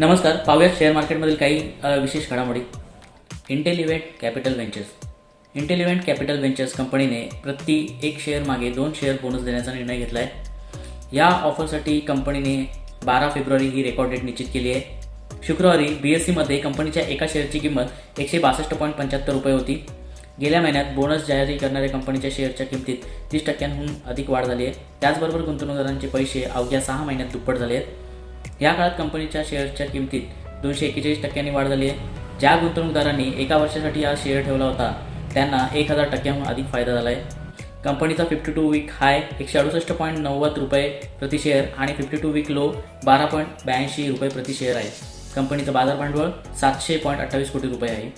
नमस्कार पाहूयात शेअर मार्केटमधील काही विशेष घडामोडी. Intel event capital ventures Intel event capital ventures कंपनीने प्रति एक शेअर मागे दोन शेअर बोनस देण्याचा निर्णय घेतला आहे या ऑफरसाठी कंपनीने बारा फेब्रुवारी ही रेकॉर्ड डेट निश्चित केली आहे. शुक्रवारी बी एस सीमध्ये कंपनीच्या एका शेअरची किंमत एकशे बासष्ट पॉईंट पंच्याहत्तर रुपये होती. गेल्या महिन्यात बोनस जाहीर करणाऱ्या कंपनीच्या शेअरच्या किमतीत तीस टक्क्यांहून अधिक वाढ झाली आहे. त्याचबरोबर गुंतवणूकदारांचे पैसे अवघ्या सहा महिन्यात दुप्पट झाले आहेत. या काळात कंपनीच्या शेअरच्या किमतीत दोनशे एक्केचाळीस टक्क्यांनी वाढ झाली आहे. ज्या गुंतवणूकदारांनी एका वर्षासाठी हा शेअर ठेवला होता त्यांना एक हजार टक्क्यांहून अधिक फायदा झाला आहे कंपनीचा फिफ्टी टू वीक हाय एकशे अडुसष्ट पॉईंट नव्वद रुपये प्रति शेअर आणि फिफ्टी टू वीक लो बारा पॉईंट ब्याऐंशी रुपये प्रति शेअर आहे. कंपनीचं बाजार भांडवल सातशे पॉईंट अठ्ठावीस कोटी रुपये आहे.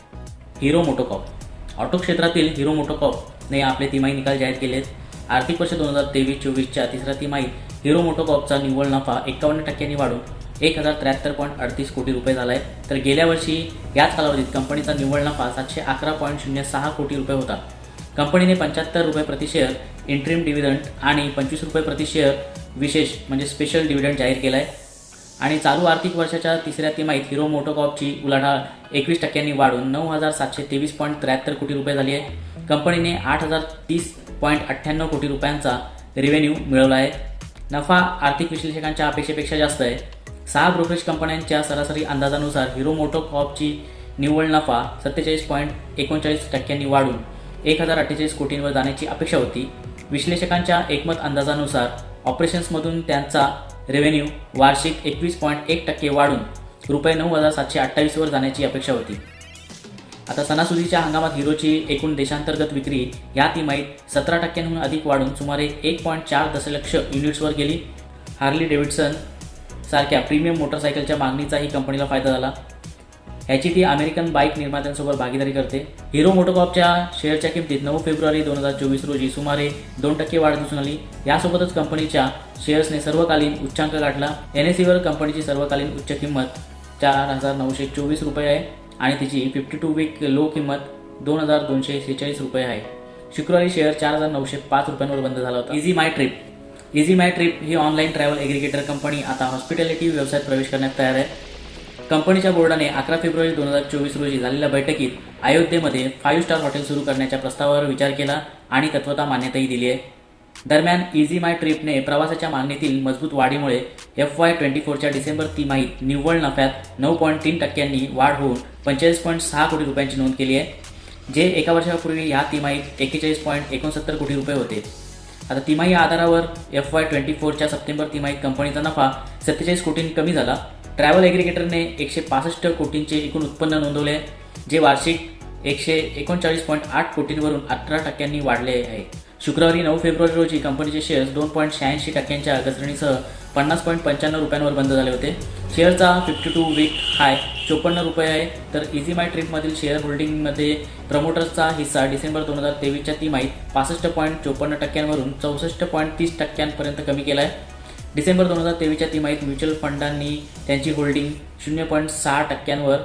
हिरो मोटोकॉप ऑटो क्षेत्रातील हिरो मोटोकॉपने आपले तिमाही निकाल जाहीर केले आहेत आर्थिक वर्ष दोन हजार तेवीस चोवीसच्या तिसऱ्या तिमाहीत हिरो मोटोकॉपचा निव्वळ नफा एकावन्न टक्क्यांनी वाढून एक हजार त्र्याहत्तर पॉईंट अडतीस कोटी रुपये झाला आहे तर गेल्या वर्षी याच कालावधीत कंपनीचा निव्वळ नफा सातशे अकरा पॉईंट शून्य सहा कोटी रुपये होता. कंपनीने पंच्याहत्तर रुपये प्रति शेअर इंट्रीम डिव्हिडंट आणि पंचवीस रुपये प्रति शेअर विशेष म्हणजे स्पेशल डिव्हिडंड जाहीर केला आहे आणि चालू आर्थिक वर्षाच्या तिसऱ्या तिमाहीत हिरो मोटोकॉपची उलाढाल एकवीस टक्क्यांनी वाढून नऊ हजार सातशे तेवीस पॉईंट त्र्याहत्तर कोटी रुपये झाली आहे. कंपनीने आठ हजार तीस पॉईंट अठ्ठ्याण्णव कोटी रुपयांचा रेव्हेन्यू मिळवला आहे. नफा आर्थिक विश्लेषकांच्या अपेक्षेपेक्षा जास्त आहे. सहा ब्रोकरेज कंपन्यांच्या सरासरी अंदाजानुसार हिरो मोटोकॉपची निव्वळ नफा सत्तेचाळीस पॉईंट एकोणचाळीस टक्क्यांनी वाढून एक हजार अठ्ठेचाळीस कोटींवर जाण्याची अपेक्षा होती. विश्लेषकांच्या एकमत अंदाजानुसार ऑपरेशन्समधून त्यांचा रेव्हेन्यू वार्षिक एकवीस पॉईंट एक टक्के वाढून रुपये नऊ हजार सातशे अठ्ठावीसवर जाण्याची अपेक्षा होती. आता सणासुदीच्या हंगामात हिरोची एकूण देशांतर्गत विक्री या तिमाहीत सतरा टक्क्यांहून अधिक वाढून सुमारे एक पॉईंट चार दशलक्ष युनिट्सवर गेली. हार्ली डेव्हिडसन सारख्या प्रीमियम मोटरसायकलच्या मागणीचाही कंपनीला फायदा झाला. ह्याची ती अमेरिकन बाईक निर्मात्यांसोबत भागीदारी करते. हिरो मोटोकॉपच्या शेअरच्या किमतीत नऊ फेब्रुवारी दोन हजार चोवीस रोजी सुमारे दोन टक्के वाढ दिसून आली. यासोबतच कंपनीच्या शेअर्सने सर्वकालीन उच्चांक गाठला. एन एस सीवर कंपनीची सर्वकालीन उच्च किंमत चार हजार नऊशे चोवीस रुपये आहे आणि तिची फिफ्टी टू वीक लो किंमत दोन हजार दोनशे सेहेचाळीस रुपये आहे. शुक्रवारी शेअर चार हजार नऊशे पाच रुपयांवर बंद झाला होता. Ease My Trip Ease My Trip he online travel aggregator company आता हॉस्पिटॅलिटी व्यवसायात प्रवेश करण्यात तयार आहे. कंपनीच्या बोर्डाने अकरा फेब्रुवारी दोन हजार चोवीस रोजी झालेल्या बैठकीत अयोध्येमध्ये फाईव्ह स्टार हॉटेल सुरू करण्याच्या प्रस्तावावर विचार केला आणि तत्वता मान्यताही दिली आहे. दरम्यान इझी माय ट्रिपने प्रवासाच्या मागणीतील मजबूत वाढीमुळे एफ वाय ट्वेंटी फोरच्या डिसेंबर तिमाहीत निव्वळ नफ्यात नऊ पॉईंट तीन टक्क्यांनी वाढ होऊन पंचेचाळीस पॉईंट सहा कोटी रुपयांची नोंद केली आहे जे एका वर्षापूर्वी या तिमाहीत एक्केचाळीस पॉईंट एकोणसत्तर कोटी रुपये होते. आता तिमाही आधारावर एफ वाय ट्वेंटी फोरच्या सप्टेंबर तिमाहीत कंपनीचा नफा सत्तेचाळीस कोटींनी कमी झाला. ट्रॅव्हल एग्रिगेटरने एकशे पासष्ट कोटींचे एकूण उत्पन्न नोंदवले जे वार्षिक एकशे एकोणचाळीस पॉईंट आठ कोटींवरून अठरा टक्क्यांनी वाढले आहे. शुक्रवारी नऊ फेब्रुवारी रोजी कंपनीचे शेअर्स दोन पॉईंट शहाऐंशी टक्क्यांच्या घसरणीसह पन्नास पॉईंट पंच्याण्णव रुपयांवर बंद झाले होते. शेअरचा फिफ्टी टू वीक हाय चोपन्न रुपये आहे. तर इझी माय ट्रिपमधील शेअर होल्डिंगमध्ये प्रमोटर्सचा हिस्सा डिसेंबर दोन हजार तेवीसच्या तिमाहीत पासष्ट पॉईंट चोपन्न टक्क्यांवरून चौसष्ट पॉईंट तीस टक्क्यांपर्यंत कमी केला आहे डिसेंबर दोन हजार तेवीसच्या तिमाहीत म्युच्युअल फंडांनी त्यांची होल्डिंग शून्य पॉईंट सहा टक्क्यांवर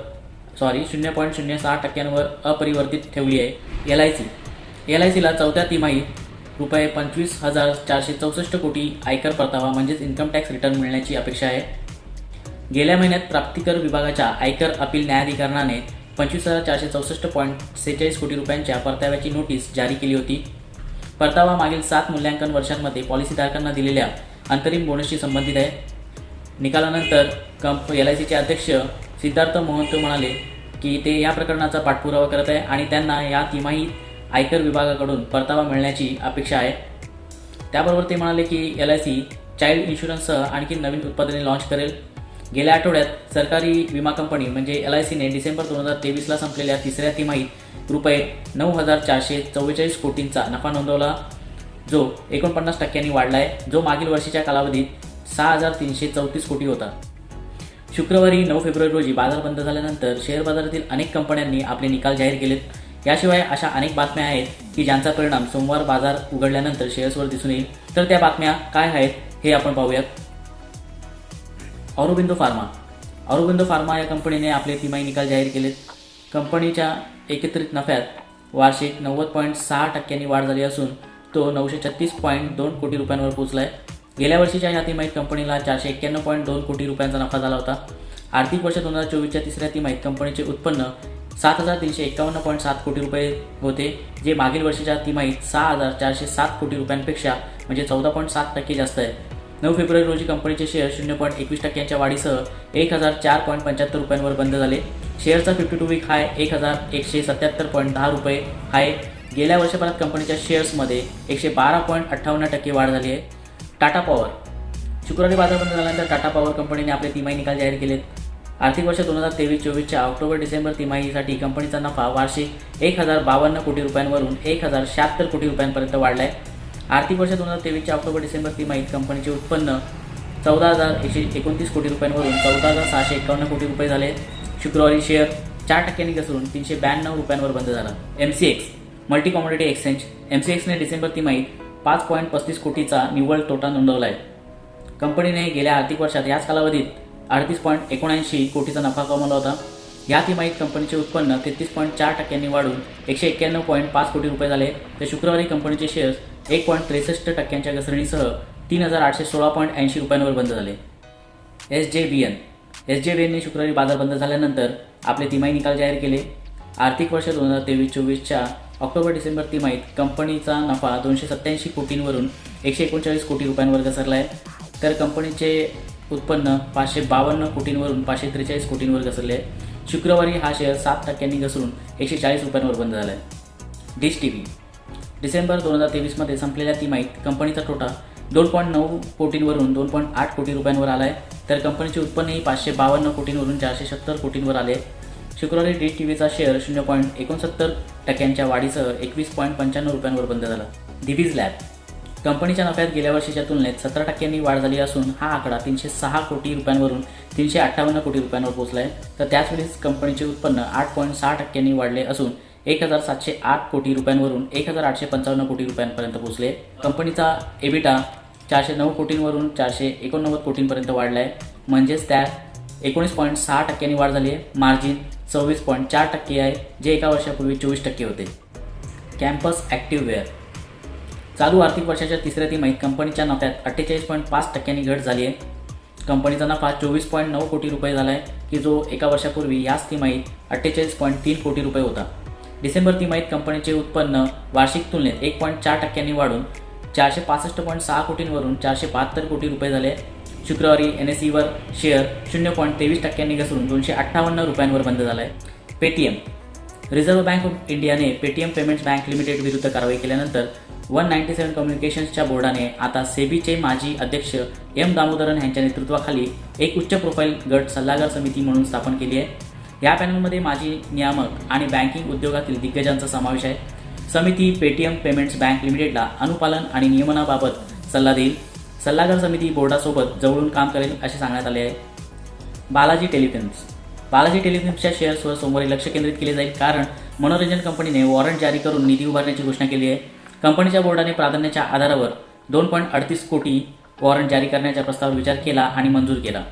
सॉरी शून्य पॉईंट शून्य सहा टक्क्यांवर अपरिवर्तित ठेवली आहे. L I C L I सीला चौथ्या तिमाहीत रुपये पंचवीस हजार चारशे चौसष्ट कोटी आयकर परतावा म्हणजेच इन्कम टॅक्स रिटर्न मिळण्याची अपेक्षा आहे. गेल्या महिन्यात प्राप्तिकर विभागाच्या आयकर अपील न्यायाधिकरणाने पंचवीस हजार चारशे चौसष्ट पॉईंट सेहेचाळीस कोटी रुपयांच्या परताव्याची नोटीस जारी केली होती. परतावा मागील सात मूल्यांकन वर्षांमध्ये पॉलिसीधारकांना दिलेल्या अंतरिम बोनसशी संबंधित आहे. निकालानंतर कंप एल आय सीचे अध्यक्ष सिद्धार्थ मोहंत म्हणाले की ते या प्रकरणाचा पाठपुरावा करत आहे आणि त्यांना या तिमाही आयकर विभागाकडून परतावा मिळण्याची अपेक्षा आहे. त्याबरोबर ते म्हणाले की एल आय सी चाइल्ड इन्शुरन्ससह आणखी नवीन उत्पादने लाँच करेल. गेल्या आठवड्यात सरकारी विमा कंपनी म्हणजे एल आय सीने डिसेंबर दोन हजार तेवीसला संपलेल्या तिसऱ्या तिमाहीत रुपये नऊ हजार चारशे चव्वेचाळीस कोटींचा नफा नोंदवला जो एकोणपन्नास टक्क्यांनी वाढला आहे जो मागील वर्षीच्या कालावधीत सहा हजार तीनशे चौतीस कोटी होता. शुक्रवारी नऊ फेब्रुवारी रोजी बाजार बंद झाल्यानंतर शेअर बाजारातील अनेक कंपन्यांनी आपले निकाल जाहीर केलेत. याशिवाय अशा अनेक बातम्या आहेत की ज्यांचा परिणाम सोमवार बाजार उघडल्यानंतर शेअर्सवर दिसून येईल. तर त्या बातम्या काय आहेत हे आपण पाहूयात. ऑरोबिंदो फार्मा. ऑरोबिंदो फार्मा या कंपनीने आपले तिमाही निकाल जाहीर केलेत. कंपनीच्या एकत्रित नफ्यात वार्षिक नव्वद पॉईंट सहा टक्क्यांनी वाढ झाली असून तो नऊशे छत्तीस पॉईंट दोन कोटी रुपयांवर पोहोचला आहे गेल्या वर्षीच्या या तिमाहीत कंपनीला चारशे एक्क्याण्णव पॉईंट दोन कोटी रुपयांचा नफा झाला होता. आर्थिक वर्ष दोन हजार चोवीसच्या तिसऱ्या तिमाहीत कंपनीचे उत्पन्न सात हजार तीनशे एकावन्न पॉईंट सात कोटी रुपये होते जे मागील वर्षीच्या तिमाहीत सहा हजार चारशे सात कोटी रुपयांपेक्षा म्हणजे चौदा पॉईंट सात टक्के जास्त आहे. नऊ फेब्रुवारी रोजी कंपनीचे शेअर शून्य पॉईंट एकवीस टक्क्यांच्या वाढीसह एक हजार चार पॉईंट पंच्याहत्तर रुपयांवर बंद झाले. शेअरचा फिफ्टी टू वीक हाय एक हजार एकशे सत्याहत्तर पॉईंट दहा रुपये हाय गेल्या वर्षभरात कंपनीच्या शेअर्समध्ये एकशे बारा पॉईंट अठ्ठावन्न टक्के वाढ झाली आहे. टाटा पॉवर. शुक्रवारी बाजार बंद झाल्यानंतर टाटा पॉवर कंपनीने आपले तिमाही निकाल जाहीर केलेत. आर्थिक वर्ष दोन हजार तेवीस चोवीसच्या ऑक्टोबर डिसेंबर तिमाहीसाठी कंपनीचा नफा वार्षिक एक हजार बावन्न कोटी रुपयांवरून एक हजार शहात्तर कोटी रुपयांपर्यंत वाढला आहे आर्थिक वर्ष दोन हजार तेवीसच्या ऑक्टोबर डिसेंबर तिमाहीत कंपनीचे उत्पन्न चौदा हजार एकशे एकोणतीस कोटी रुपयांवरून चौदा हजार सहाशे एकावन्न कोटी रुपये झाले. शुक्रवारी शेअर चार टक्क्यांनी घसरून तीनशे ब्याण्णव रुपयांवर बंद झाला. M C X multi commodity exchange M C एक्सने December तिमाहीत पाच पॉईंट पस्तीस कोटीचा निव्वळ तोटा नोंदवला आहे कंपनीने गेल्या आर्थिक वर्षात याच कालावधीत अडतीस पॉईंट एकोणऐंशी कोटीचा नफा कमावला होता. या तिमाहीत कंपनीचे उत्पन्न तेहतीस पॉईंट चार टक्क्यांनी वाढून एकशे एक्क्याण्णव पॉईंट पाच कोटी रुपये झाले. तर शुक्रवारी कंपनीचे शेअर्स एक पॉईंट त्रेसष्ट टक्क्यांच्या घसरणीसह तीन हजार आठशे सोळा पॉईंट ऐंशी रुपयांवर बंद झाले. एस जे बी एन एस जे बी एनने शुक्रवारी बाजार बंद झाल्यानंतर आपले तिमाही निकाल जाहीर केले. आर्थिक वर्ष दोन हजार तेवीस चोवीसच्या ऑक्टोबर डिसेंबर तिमाहीत कंपनीचा नफा दोनशे सत्त्याऐंशी कोटींवरून एकशे एकोणचाळीस कोटी रुपयांवर घसरला आहे तर कंपनीचे उत्पन्न पाचशे बावन्न कोटींवरून पाचशे त्रेचाळीस कोटींवर घसरले. आहे शुक्रवारी हा शेअर सात टक्क्यांनी घसरून एकशे चाळीस रुपयांवर बंद झाला आहे डिश टी व्ही डिसेंबर दोन हजार तेवीसमध्ये संपलेल्या तिमाहीत कंपनीचा तोटा दोन पॉईंट नऊ कोटींवरून दोन पॉईंट आठ कोटी रुपयांवर आला आहे तर कंपनीचे उत्पन्नही पाचशे बावन्न कोटींवरून चारशे सत्तर कोटींवर आले. शुक्रवारी डी टी व्हीचा शेअर शून्य पॉईंट एकोणसत्तर टक्क्यांच्या वाढीसह एकवीस पॉईंट पंच्याण्णव रुपयांवर बंद झाला. दिवीज लॅब कंपनीच्या नफ्यात गेल्या वर्षीच्या तुलनेत सतरा टक्क्यांनी वाढ झाली असून हा आकडा तीनशे सहा कोटी रुपयांवरून तीनशे अठ्ठावन्न कोटी रुपयांवर पोहोचला आहे तर त्याचवेळीच कंपनीचे उत्पन्न आठ पॉईंट सहा टक्क्यांनी वाढले असून एक हजार सातशे आठ कोटी रुपयांवरून एक हजार आठशे पंचावन्न कोटी रुपयांपर्यंत पोहोचले. कंपनीचा एबिटा चारशे नऊ कोटींवरून चारशे एकोणनव्वद कोटींपर्यंत वाढला आहे म्हणजेच त्यात एकोणीस पॉईंट सहा टक्क्यांनी वाढ झाली आहे मार्जिन सव्वीस पॉईंट चार टक्के आहे जे एका वर्षापूर्वी चोवीस टक्के होते. Campus Activewear. चालू आर्थिक वर्षाच्या तिसऱ्या तिमाहीत कंपनीच्या नफ्यात अठ्ठेचाळीस पॉईंट पाच टक्क्यांनी घट झाली आहे कंपनीचा नफा चोवीस पॉईंट नऊ कोटी रुपये झाला आहे की जो एका वर्षापूर्वी याच तिमाहीत अठ्ठेचाळीस पॉईंट तीन कोटी रुपये होता. डिसेंबर तिमाहीत कंपनीचे उत्पन्न वार्षिक तुलनेत एक पॉईंट चार टक्क्यांनी वाढून चारशे पासष्ट पॉईंट सहा कोटींवरून चारशे बहात्तर कोटी रुपये झाले. शुक्रवारी एन एस सीवर शेअर शून्य पॉईंट तेवीस टक्क्यांनी घसरून दोनशे अठ्ठावन्न रुपयांवर बंद झाला आहे पेटीएम. रिझर्व्ह बँक ऑफ इंडियाने पेटीएम पेमेंट्स बँक लिमिटेड विरुद्ध कारवाई केल्यानंतर वन नाईन्टी सेवन कम्युनिकेशन्सच्या बोर्डाने आता सेबीचे माजी अध्यक्ष एम दामोदरन यांच्या नेतृत्वाखाली एक उच्च प्रोफाईल गट सल्लागार समिती म्हणून स्थापन केली आहे. या पॅनलमध्ये माजी नियामक आणि बँकिंग उद्योगातील दिग्गजांचा समावेश आहे. समिती पेटीएम पेमेंट्स बँक लिमिटेडला अनुपालन आणि नियमनाबाबत सल्ला देईल. सल्लागार समिती बोर्डासोबत जवळून काम करेल असे सांगण्यात आले आहे. बालाजी टेलिफिल्म्स. बालाजी टेलिफिल्म्सच्या शेअर्सवर सोमवारी लक्ष केंद्रित केले जाईल कारण मनोरंजन कंपनीने वॉरंट जारी करून निधी उभारण्याची घोषणा केली आहे. कंपनीच्या बोर्डाने प्राधान्याच्या आधारावर दोन पॉईंट अडतीस कोटी वॉरंट जारी करण्याच्या प्रस्तावावर विचार केला आणि मंजूर केला.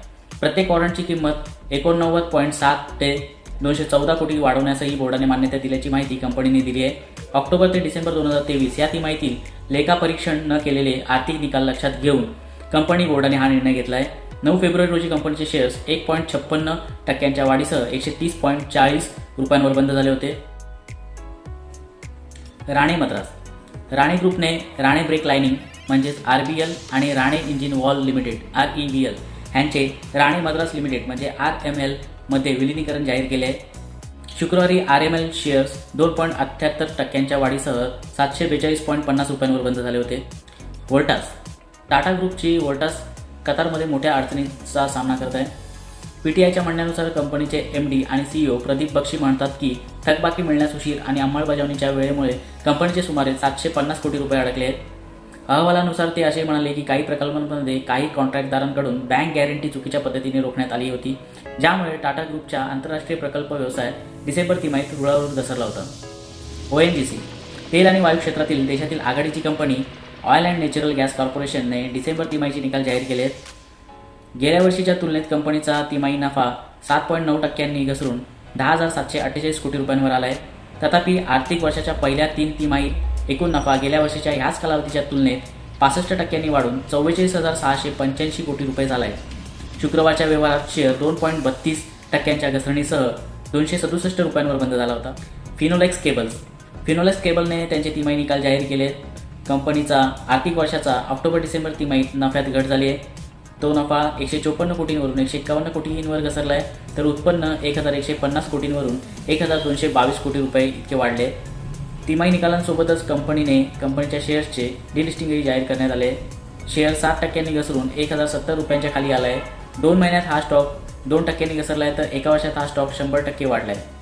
प्रत्येक वॉरंटची किंमत एकोणनव्वद पॉईंट सात ते दोनशे चौदा कोटी वाढवण्यासही बोर्डाने मान्यता दिल्याची माहिती कंपनीने दिली आहे. ऑक्टोबर ते डिसेंबर दोन हजार तेवीस या तिमाहीतील लेखापरीक्षण न केलेले आर्थिक निकाल लक्षात घेऊन कंपनी बोर्डाने हा निर्णय घेतला आहे नऊ फेब्रुवारी रोजी कंपनीचे शेअर्स एक पॉईंट छप्पन्न टक्क्यांच्या वाढीसह एकशे तीस पॉईंट चाळीस रुपयांवर बंद झाले होते. राणे मद्रास. राणे ग्रुपने राणे ब्रेक लाईनिंग म्हणजेच आर बी एल आणि Rane Engine Valve Limited R E V L ह्यांचे राणे मद्रास लिमिटेड म्हणजे आर एम एलमध्ये विलिनीकरण जाहीर केले. आहे शुक्रवारी आर एम एल शेअर्स दोन पॉईंट अठ्ठ्याहत्तर टक्क्यांच्या वाढीसह सातशे बेचाळीस पॉईंट पन्नास रुपयांवर बंद झाले होते. वोल्टास. टाटा ग्रुपची वोल्टास कतारमध्ये मोठ्या अडचणीचा सामना करत आहे. पी टी आयच्या म्हणण्यानुसार कंपनीचे एम डी आणि सीईओ प्रदीप बक्षी म्हणतात की थकबाकी मिळण्यास उशीर आणि अंमलबजावणीच्या वेळेमुळे कंपनीचे सुमारे सातशे पन्नास कोटी रुपये अडकले आहेत. अहवालानुसार ते असे म्हणाले की काही प्रकल्पांमध्ये काही कॉन्ट्रॅक्टदारांकडून बँक गॅरंटी चुकीच्या पद्धतीने रोखण्यात आली होती ज्यामुळे टाटा ग्रुपच्या आंतरराष्ट्रीय प्रकल्प व्यवसाय डिसेंबर तिमाहीत रुळावर घसरला होता. ओ एन जी सी तेल आणि वायू क्षेत्रातील देशातील आघाडीची company Oil and Natural Gas कॉर्पोरेशनने December तिमाहीचे निकाल जाहीर केले आहेत. गेल्या वर्षीच्या तुलनेत कंपनीचा तिमाही नफा सात पॉईंट नऊ टक्क्यांनी घसरून दहा हजार सातशे अठ्ठेचाळीस कोटी रुपयांवर आला आहे तथापि आर्थिक वर्षाच्या पहिल्या तीन तिमाहीत एकूण नफा गेल्या वर्षीच्या ह्याच कालावधीच्या तुलनेत पासष्ट टक्क्यांनी वाढून चव्वेचाळीस हजार सहाशे पंच्याऐंशी कोटी रुपये झाला आहे शुक्रवारच्या व्यवहारात शेअर दोन पॉईंट बत्तीस टक्क्यांच्या घसरणीसह दोनशे सदुसष्ट रुपयांवर बंद झाला होता. फिनोलेक्स केबल्स. फिनोलेक्स केबलने त्यांचे तिमाही निकाल जाहीर केले. कंपनीचा आर्थिक वर्षाचा ऑक्टोबर डिसेंबर तिमाहीत नफ्यात घट झाली आहे. तो नफा एकशे चोपन्न कोटींवरून एकशे एकावन्न कोटींवर घसरला आहे तर उत्पन्न एक हजार एकशे पन्नास कोटींवरून एक हजार दोनशे बावीस कोटी रुपये इतके वाढले. तिमाही निकालांसोबतच कंपनीने कंपनीच्या शेअर्सचे डिलिस्टिंगही जाहीर करण्यात आले. शेअर सात टक्क्यांनी घसरून एक हजार सत्तर रुपयांच्या खाली आला आहे दोन महिन्यात हा स्टॉक दोन टक्क्यांनी घसरला आहे तर एका वर्षात हा स्टॉक शंभर टक्के वाढला आहे